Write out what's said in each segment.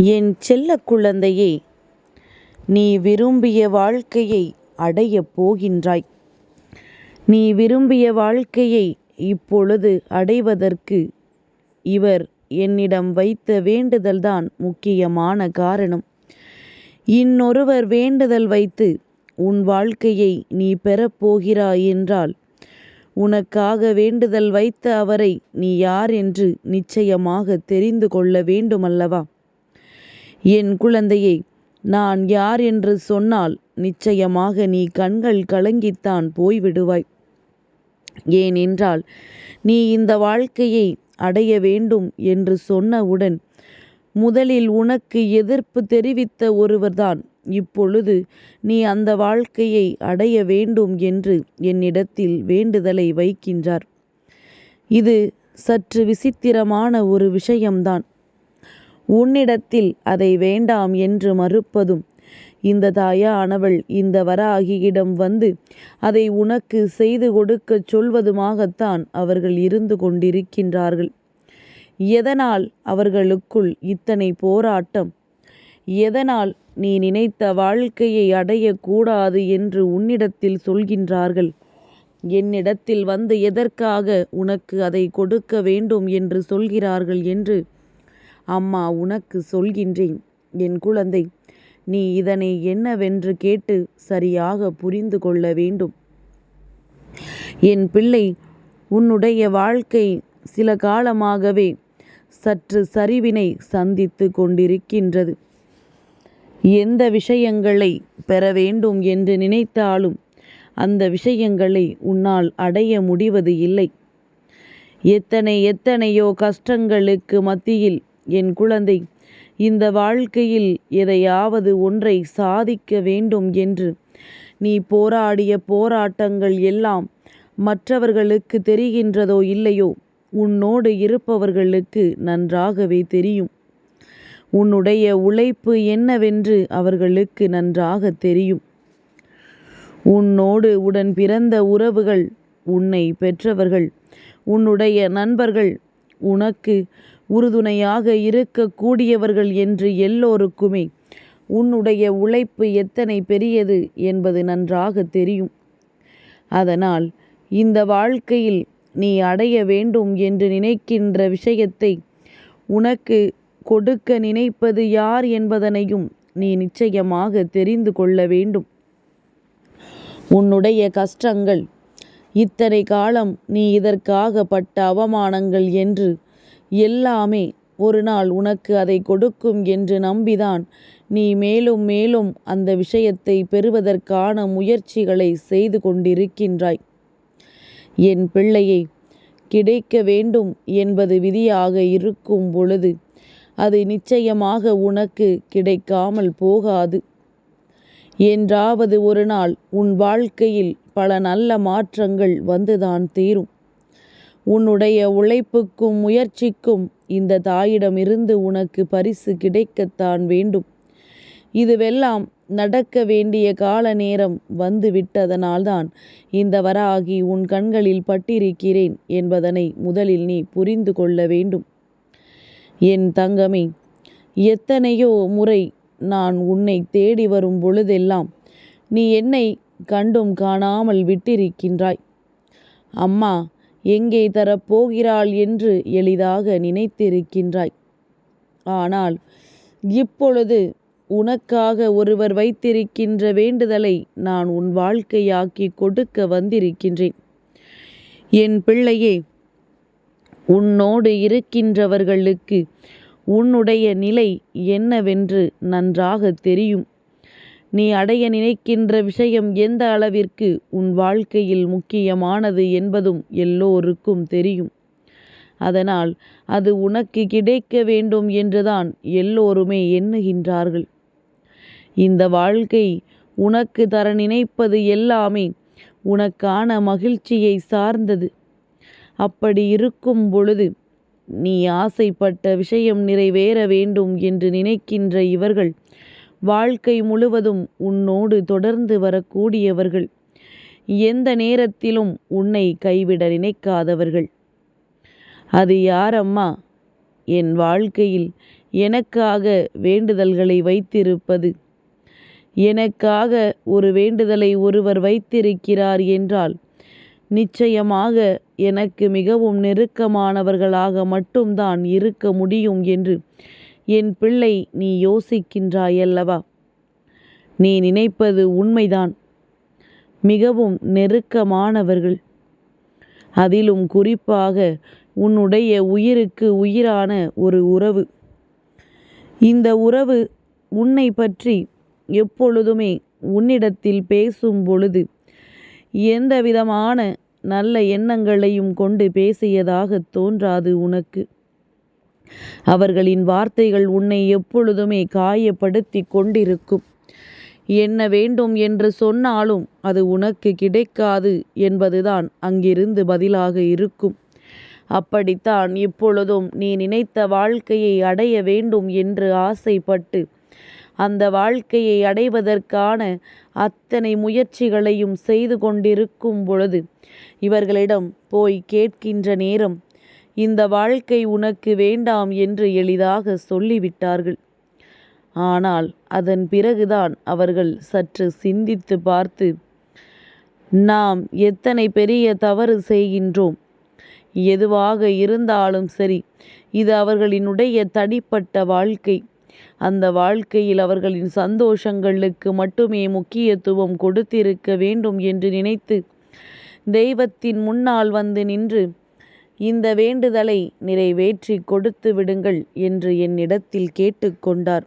என் செல்ல குழந்தையே நீ விரும்பிய வாழ்க்கையை அடையப் போகின்றாய். நீ விரும்பிய வாழ்க்கையை இப்பொழுது அடைவதற்கு இவர் என்னிடம் வைத்த வேண்டுதல்தான் முக்கியமான காரணம். இன்னொருவர் வேண்டுதல் வைத்து உன் வாழ்க்கையை நீ பெறப்போகிறாய் என்றால் உனக்காக வேண்டுதல் வைத்த அவரை நீ யார் என்று நிச்சயமாக தெரிந்து கொள்ள வேண்டுமல்லவா? என் குழந்தையை நான் யார் என்று சொன்னால் நிச்சயமாக நீ கண்கள் கலங்கித்தான் போய்விடுவாய். ஏனென்றால் நீ இந்த வாழ்க்கையை அடைய வேண்டும் என்று சொன்னவுடன் முதலில் உனக்கு எதிர்ப்பு தெரிவித்த ஒருவர்தான். இப்பொழுது நீ அந்த வாழ்க்கையை அடைய வேண்டும் என்று என்னிடத்தில் வேண்டுதலை வைக்கின்றார். இது சற்று விசித்திரமான ஒரு விஷயம்தான். உன்னிடத்தில் அதை வேண்டாம் என்று மறுப்பதும் இந்த தாயானவள் இந்த வராகியிடம் வந்து அதை உனக்கு செய்து கொடுக்கச் சொல்வதுமாகத்தான் அவர்கள் இருந்து கொண்டிருக்கின்றார்கள். எதனால் அவர்களுக்குள் இத்தனை போராட்டம்? எதனால் நீ நினைத்த வாழ்க்கையை அடையக்கூடாது என்று உன்னிடத்தில் சொல்கின்றார்கள்? என்னிடத்தில் வந்து எதற்காக உனக்கு அதை கொடுக்க வேண்டும் என்று சொல்கிறார்கள்? என்று அம்மா உனக்கு சொல்கின்றேன். என் குழந்தை நீ இதனை என்னவென்று கேட்டு சரியாக புரிந்து கொள்ள வேண்டும். என் பிள்ளை உன்னுடைய வாழ்க்கை சில காலமாகவே சற்று சரிவினை சந்தித்து கொண்டிருக்கின்றது. எந்த விஷயங்களை பெற வேண்டும் என்று நினைத்தாலும் அந்த விஷயங்களை உன்னால் அடைய முடிவது இல்லை. எத்தனை எத்தனையோ கஷ்டங்களுக்கு மத்தியில் என் குழந்தை இந்த வாழ்க்கையில் எதையாவது ஒன்றை சாதிக்க வேண்டும் என்று. நீ போராடிய போராட்டங்கள் எல்லாம் மற்றவர்களுக்கு தெரிகின்றதோ இல்லையோ உன்னோடு இருப்பவர்களுக்கு நன்றாகவே தெரியும். உன்னுடைய உழைப்பு என்னவென்று அவர்களுக்கு நன்றாக தெரியும். உன்னோடு உடன் பிறந்த உறவுகள் உன்னை பெற்றவர்கள் உன்னுடைய நண்பர்கள் உனக்கு உறுதுணையாக இருக்கக்கூடியவர்கள் என்று எல்லோருக்குமே உன்னுடைய உழைப்பு எத்தனை பெரியது என்பது நன்றாக தெரியும். அதனால் இந்த வாழ்க்கையில் நீ அடைய வேண்டும் என்று நினைக்கின்ற விஷயத்தை உனக்கு கொடுக்க நினைப்பது யார் என்பதனையும் நீ நிச்சயமாக தெரிந்து கொள்ள வேண்டும். உன்னுடைய கஷ்டங்கள் இத்தனை காலம் நீ இதற்காக பட்ட அவமானங்கள் என்று எல்லாமே ஒரு நாள் உனக்கு அதை கொடுக்கும் என்று நம்பிதான். நீ மேலும் மேலும் அந்த விஷயத்தை பெறுவதற்கான முயற்சிகளை செய்து கொண்டிருக்கின்றாய். என் பிள்ளையை கிடைக்க வேண்டும் என்பது விதியாக இருக்கும் பொழுது அது நிச்சயமாக உனக்கு கிடைக்காமல் போகாது. என்றாவது ஒரு நாள் உன் வாழ்க்கையில் பல நல்ல மாற்றங்கள் வந்துதான் தீரும். உன்னுடைய உழைப்புக்கும் முயற்சிக்கும் இந்த தாயிடமிருந்து உனக்கு பரிசு கிடைக்கத்தான் வேண்டும். இதுவெல்லாம் நடக்க வேண்டிய கால நேரம் வந்து விட்டதனால்தான் இந்த வராகி உன் கண்களில் பட்டிருக்கிறேன் என்பதனை முதலில் நீ புரிந்து கொள்ள வேண்டும். என் தங்கமே எத்தனையோ முறை நான் உன்னை தேடி வரும் பொழுதெல்லாம் நீ என்னை கண்டும் காணாமல் விட்டிருக்கின்றாய். அம்மா எங்கே தரப்போகிறாள் என்று எளிதாக நினைத்திருக்கின்றாய். ஆனால் இப்பொழுது உனக்காக ஒருவர் வைத்திருக்கின்ற வேண்டுதலை நான் உன் வாழ்க்கையாக்கி கொடுக்க வந்திருக்கின்றேன். என் பிள்ளையே உன்னோடு இருக்கின்றவர்களுக்கு உன்னுடைய நிலை என்னவென்று நன்றாக தெரியும். நீ அடைய நினைக்கின்ற விஷயம் எந்த அளவிற்கு உன் வாழ்க்கையில் முக்கியமானது என்பதும் எல்லோருக்கும் தெரியும். அதனால் அது உனக்கு கிடைக்க வேண்டும் என்றுதான் எல்லோருமே எண்ணுகின்றார்கள். இந்த வாழ்க்கை உனக்கு தர நினைப்பது எல்லாமே உனக்கான மகிழ்ச்சியை சார்ந்தது. அப்படி இருக்கும் பொழுது நீ ஆசைப்பட்ட விஷயம் நிறைவேற வேண்டும் என்று நினைக்கின்ற இவர்கள் வாழ்க்கை முழுவதும் உன்னோடு தொடர்ந்து வரக்கூடியவர்கள். எந்த நேரத்திலும் உன்னை கைவிட நினைக்காதவர்கள். அது யாரம்மா? என் வாழ்க்கையில் எனக்காக வேண்டுதல்களை வைத்திருப்பது. எனக்காக ஒரு வேண்டுதலை ஒருவர் வைத்திருக்கிறார் என்றால் நிச்சயமாக எனக்கு மிகவும் நெருக்கமானவர்களாக மட்டும்தான் இருக்க முடியும் என்று என் பிள்ளை நீ யோசிக்கின்றாயல்லவா? நீ நினைப்பது உண்மைதான். மிகவும் நெருக்கமானவர்கள். அதிலும் குறிப்பாக உன்னுடைய உயிருக்கு உயிரான ஒரு உறவு. இந்த உறவு உன்னை பற்றி எப்பொழுதுமே உன்னிடத்தில் பேசும் பொழுது எந்த விதமான நல்ல எண்ணங்களையும் கொண்டு பேசியதாக தோன்றாது உனக்கு. அவர்களின் வார்த்தைகள் உன்னை எப்பொழுதுமே காயப்படுத்தி கொண்டிருக்கும். என்ன வேண்டும் என்று சொன்னாலும் அது உனக்கு கிடைக்காது என்பதுதான் அங்கிருந்து பதிலாக இருக்கும். அப்படித்தான் இப்பொழுதும் நீ நினைத்த வாழ்க்கையை அடைய வேண்டும் என்று ஆசைப்பட்டு அந்த வாழ்க்கையை அடைவதற்கான அத்தனை முயற்சிகளையும் செய்து கொண்டிருக்கும் பொழுது இவர்களிடம் போய் கேட்கின்ற நேரம் இந்த வாழ்க்கை உனக்கு வேண்டாம் என்று எளிதாக சொல்லிவிட்டார்கள். ஆனால் அதன் பிறகுதான் அவர்கள் சற்று சிந்தித்து பார்த்து நாம் எத்தனை பெரிய தவறு செய்கின்றோம். எதுவாக இருந்தாலும் சரி இது அவர்களினுடைய தனிப்பட்ட வாழ்க்கை. அந்த வாழ்க்கையில் அவர்களின் சந்தோஷங்களுக்கு மட்டுமே முக்கியத்துவம் கொடுத்திருக்க வேண்டும் என்று நினைத்து தெய்வத்தின் முன்னால் வந்து நின்று இந்த வேண்டுதலை நிறைவேற்றி கொடுத்து விடுங்கள் என்று என்னிடத்தில் கேட்டுக்கொண்டார்.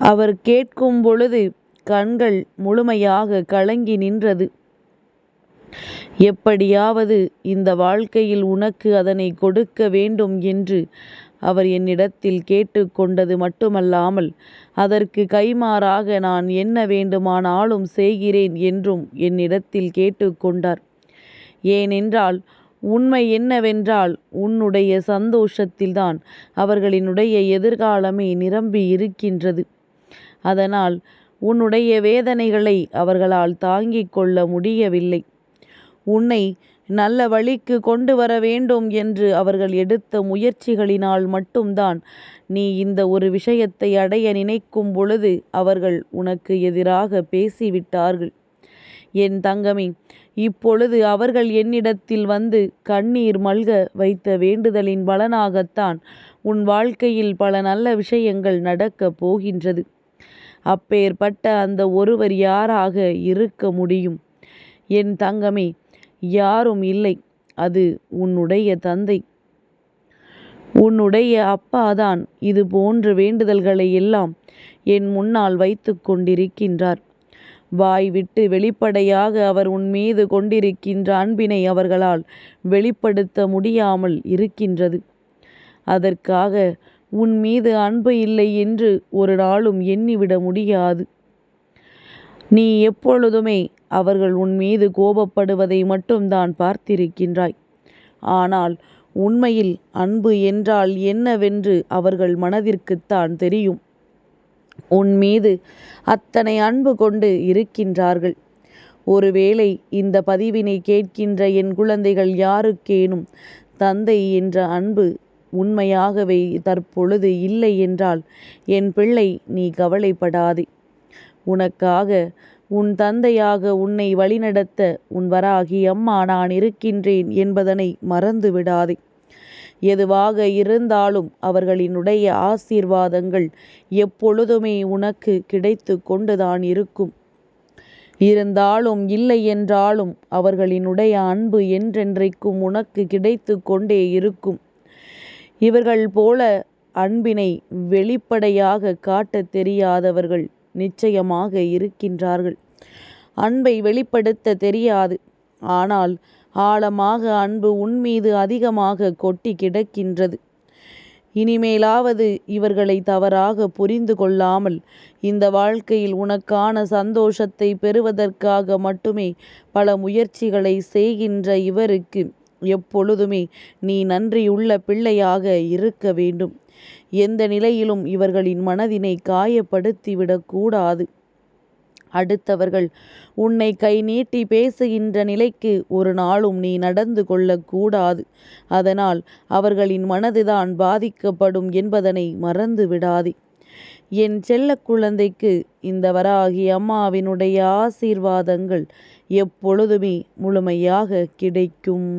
அவர் கேட்கும் பொழுது கண்கள் முழுமையாக கலங்கி நின்றது. எப்படியாவது இந்த வாழ்க்கையில் உனக்கு அதனை கொடுக்க வேண்டும் என்று அவர் என்னிடத்தில் கேட்டுக்கொண்டது மட்டுமல்லாமல் அதற்கு கைமாறாக நான் என்ன வேண்டுமானாலும் செய்கிறேன் என்றும் என்னிடத்தில் கேட்டுக்கொண்டார். ஏனென்றால் உண்மை என்னவென்றால் உன்னுடைய சந்தோஷத்தில்தான் அவர்களினுடைய எதிர்காலமே நிரம்பி இருக்கின்றது. அதனால் உன்னுடைய வேதனைகளை அவர்களால் தாங்கிக் கொள்ள முடியவில்லை. உன்னை நல்ல வழிக்கு கொண்டு வர வேண்டும் என்று அவர்கள் எடுத்த முயற்சிகளினால் மட்டும்தான் நீ இந்த ஒரு விஷயத்தை அடைய நினைக்கும் பொழுது அவர்கள் உனக்கு எதிராக பேசிவிட்டார்கள். என் தங்கமே இப்பொழுது அவர்கள் என்னிடத்தில் வந்து கண்ணீர் மல்க வைத்த வேண்டுதலின் பலனாகத்தான் உன் வாழ்க்கையில் பல நல்ல விஷயங்கள் நடக்கப் போகின்றது. அப்பேற்பட்ட அந்த ஒருவர் யாராக இருக்க முடியும்? என் தங்கமே யாரும் இல்லை. அது உன்னுடைய தந்தை. உன்னுடைய அப்பாதான் இது போன்ற வேண்டுதல்களை எல்லாம் என் முன்னால் வைத்து கொண்டிருக்கின்றார். வாய் விட்டு வெளிப்படையாக அவர் உன் மீது கொண்டிருக்கின்ற அன்பினை அவர்களால் வெளிப்படுத்த முடியாமல் இருக்கின்றது. அதற்காக உன் மீது அன்பு இல்லை என்று ஒரு நாளும் எண்ணிவிட முடியாது. நீ எப்பொழுதுமே அவர்கள் உன் மீது கோபப்படுவதை மட்டும்தான் பார்த்திருக்கின்றாய். ஆனால் உண்மையில் அன்பு என்றால் என்னவென்று அவர்கள் மனதிற்குத்தான் தெரியும். உன் மீது அத்தனை அன்பு கொண்டு இருக்கின்றார்கள். ஒருவேளை இந்த பதிவினை கேட்கின்ற என் குழந்தைகள் யாருக்கேனும் தந்தை என்ற அன்பு உண்மையாகவே தற்பொழுது இல்லை என்றால் என் பிள்ளை நீ கவலைப்படாதே. உனக்காக உன் தந்தையாக உன்னை வழிநடத்த உன் வராகி அம்மா நான் இருக்கின்றேன் என்பதனை மறந்து விடாதே எதுவாக இருந்தாலும் அவர்களினுடைய ஆசீர்வாதங்கள் எப்பொழுதுமே உனக்கு கிடைத்து கொண்டுதான் இருக்கும். இருந்தாலும் இல்லை என்றாலும் அவர்களினுடைய அன்பு என்றென்றைக்கும் உனக்கு கிடைத்து கொண்டே இருக்கும். இவர்கள் போல அன்பினை வெளிப்படையாக காட்டத் தெரியாதவர்கள் நிச்சயமாக இருக்கின்றார்கள். அன்பை வெளிப்படுத்த தெரியாது. ஆனால் ஆழமாக அன்பு உன்மீது அதிகமாக கொட்டி கிடக்கின்றது. இனிமேலாவது இவர்களை தவறாக புரிந்து கொள்ளாமல் இந்த வாழ்க்கையில் உனக்கான சந்தோஷத்தை பெறுவதற்காக மட்டுமே பல முயற்சிகளை செய்கின்ற இவருக்கு எப்பொழுதுமே நீ நன்றியுள்ள பிள்ளையாக இருக்க வேண்டும். எந்த நிலையிலும் இவர்களின் மனதினை காயப்படுத்திவிடக்கூடாது அடுத்தவர்கள் உன்னை கை நீட்டி பேசுகின்ற நிலைக்கு ஒரு நாளும் நீ நடந்து கொள்ளக்கூடாது அதனால் அவர்களின் மனதுதான் பாதிக்கப்படும் என்பதனை மறந்து விடாதே. என் செல்ல குழந்தைக்கு இந்த வராகி அம்மாவினுடைய ஆசீர்வாதங்கள் எப்பொழுதுமே முழுமையாக கிடைக்கும்.